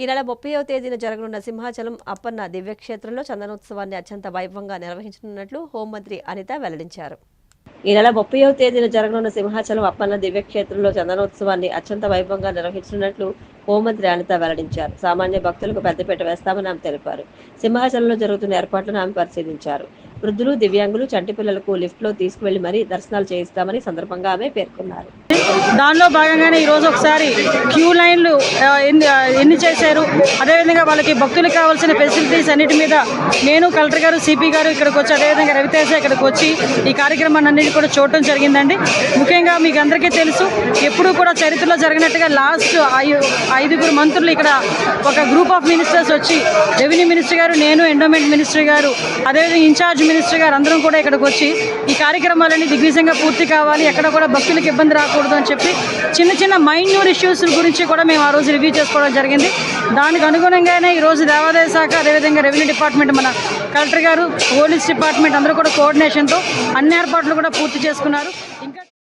ఈ నెల ముప్పైవ తేదీన జరగనున్న సింహాచలం అప్పన్న దివ్యక్షేత్రంలో చందనోత్సవాన్ని అత్యంత వైభవంగా నిర్వహించనున్నట్లు హోంమంత్రి అనిత వెల్లడించారు. ఈ నెల ముప్పైవ తేదీన జరగనున్న సింహాచలం అప్పన్న దివ్యక్షేత్రంలో చందనోత్సవాన్ని అత్యంత వైభవంగా నిర్వహించనున్నట్లు హోంమంత్రి అనిత వెల్లడించారు. సామాన్య భక్తులకు పెద్దపీట వేస్తామని ఆమె తెలిపారు. సింహాచలంలో జరుగుతున్న ఏర్పాట్లను ఆమె పరిశీలించారు. వృద్ధులు దివ్యాంగులు చంటి పిల్లలకు లిఫ్ట్ తీసుకువెళ్ళి మరీ దర్శనాలు చేయిస్తామని సందర్భంగా ఆమె పేర్కొన్నారు. దానిలో భాగంగానే ఈరోజు ఒకసారి క్యూ లైన్లు ఎన్ని ఎన్ని చేశారు? అదేవిధంగా వాళ్ళకి భక్తులకు కావాల్సిన ఫెసిలిటీస్ అన్నిటి మీద నేను కలెక్టర్ గారు సిపి గారు ఇక్కడికి వచ్చి అదేవిధంగా రవితేజ ఇక్కడికి వచ్చి ఈ కార్యక్రమాన్ని కూడా చూడటం జరిగిందండి. ముఖ్యంగా మీకు అందరికీ తెలుసు ఎప్పుడూ కూడా చరిత్రలో జరిగినట్టుగా లాస్ట్ ఐదుగురు మంత్రులు ఇక్కడ ఒక గ్రూప్ ఆఫ్ మినిస్టర్స్ వచ్చి రెవెన్యూ మినిస్టర్ గారు నేను ఎండోమెంట్ మినిస్టర్ గారు అదేవిధంగా ఇన్ఛార్జ్ మినిస్టర్ గారు అందరం కూడా ఇక్కడికి వచ్చి ఈ కార్యక్రమాలన్నీ దిగ్విజంగా పూర్తి కావాలి. ఎక్కడ కూడా భక్తులకు ఇబ్బంది రాకూడదు అని చెప్పి చిన్న చిన్న మైన్యూర్ ఇష్యూస్ గురించి కూడా మేము ఆ రోజు రివ్యూ చేసుకోవడం జరిగింది. దానికి అనుగుణంగానే ఈ రోజు దేవాదాయ శాఖ అదేవిధంగా రెవెన్యూ డిపార్ట్మెంట్ మన కలెక్టర్ గారు పోలీస్ డిపార్ట్మెంట్ అందరూ కూడా కోఆర్డినేషన్తో అన్ని ఏర్పాట్లు కూడా పూర్తి చేసుకున్నారు.